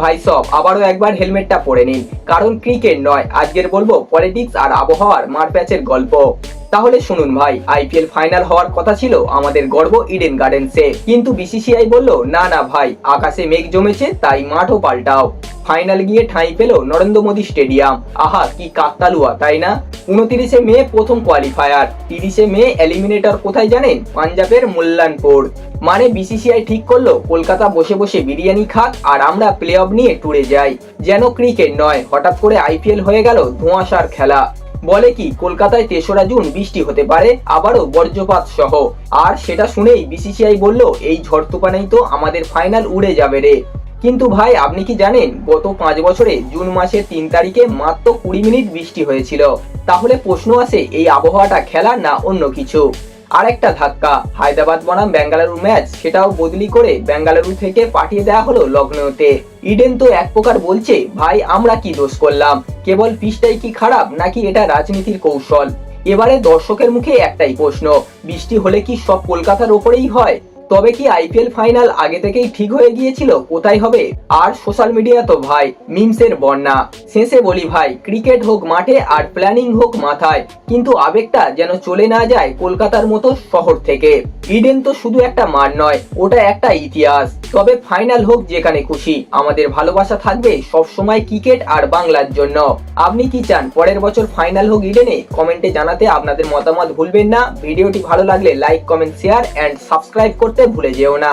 ভাই সব, আবারও একবার হেলমেটটা পরে নিন। কারণ ক্রিকেট নয়, আজকের বলব পলিটিক্স আর আবহাওয়ার মার প্যাচের গল্প। তাহলে শুনুন ভাই, আইপিএল ফাইনাল হওয়ার কথা ছিল আমাদের গর্ব ইডেন গার্ডেন্সে কিন্তু বিসিসিআই বলল, না না ভাই, আকাশে মেঘ জমেছে, তাই মাঠও পাল্টাও। ফাইনাল গিয়ে ঠাঁই পেল নরেন্দ্র মোদী স্টেডিয়াম। আহা, কি কাকতালুয়া, তাই না? উনতিরিশে মে প্রথম কোয়ালিফায়ার তিরিশে মে এলিমিনেটর কোথায় জানেন? পাঞ্জাবের মুল্লানপুর। মানে বিসিসিআই ঠিক করল, কলকাতা বসে বসে বিরিয়ানি খাক আর আমরা প্লে অফ নিয়ে টুরে যাই। যেন ক্রিকেট নয়, হঠাৎ করে আইপিএল হয়ে গেল ধোঁয়াশার খেলা। বলে কি, কলকাতায় তেসরা জুন বৃষ্টি হতে পারে, আবারও বজ্রপাত সহ। আর সেটা শুনেই বিসিসিআই বলল, এই ঝড় তুফানেই তো আমাদের ফাইনাল উড়ে যাবে রে। কিন্তু ভাই, আপনি কি জানেন, গত পাঁচ বছরে জুন মাসের তিন তারিখে মাত্র কুড়ি মিনিট বৃষ্টি হয়েছিল। তাহলে প্রশ্ন আসে, এই আবহাওয়াটা খেলা না অন্য কিছু? আরেকটা ধাক্কা, হায়দ্রাবাদ বনাম বেঙ্গালুরু ম্যাচ, সেটাও বদলি করে বেঙ্গালুরু থেকে পাঠিয়ে দেওয়া হলো লখনৌতে ইডেন তো এক প্রকার বলছে, ভাই, আমরা কি দোষ করলাম? কেবল পিচটাই কি খারাপ, নাকি এটা রাজনীতির কৌশল? এবারে দর্শকের মুখে একটাই প্রশ্ন, বৃষ্টি হলে কি সব কলকাতার ওপরেই হয়? তবে কি আইপিএল ফাইনাল আগে থেকেই ঠিক হয়ে গিয়েছিল? কোথায় হবে? আর সোশ্যাল মিডিয়া তো ভাই, মিমসের বন্যা। শেষে বলি ভাই, ক্রিকেট হোক মাঠে আর প্ল্যানিং হোক মাথায়, কিন্তু আবেগটা যেন চলে না যায় কলকাতার মতো শহর থেকে। ইডেন তো শুধু একটা মাঠ নয়, ওটা একটা ইতিহাস। তবে ফাইনাল হোক যেখানে খুশি, আমাদের ভালোবাসা থাকবে সব সময় ক্রিকেট আর বাংলার জন্য। আপনি কি চান পরের বছর ফাইনাল হোক ইডেনে? কমেন্টে জানাতে আপনাদের মতামত ভুলবেন না। ভিডিওটি ভালো লাগলে like, comment, share and subscribe করতে ভুলে যেও না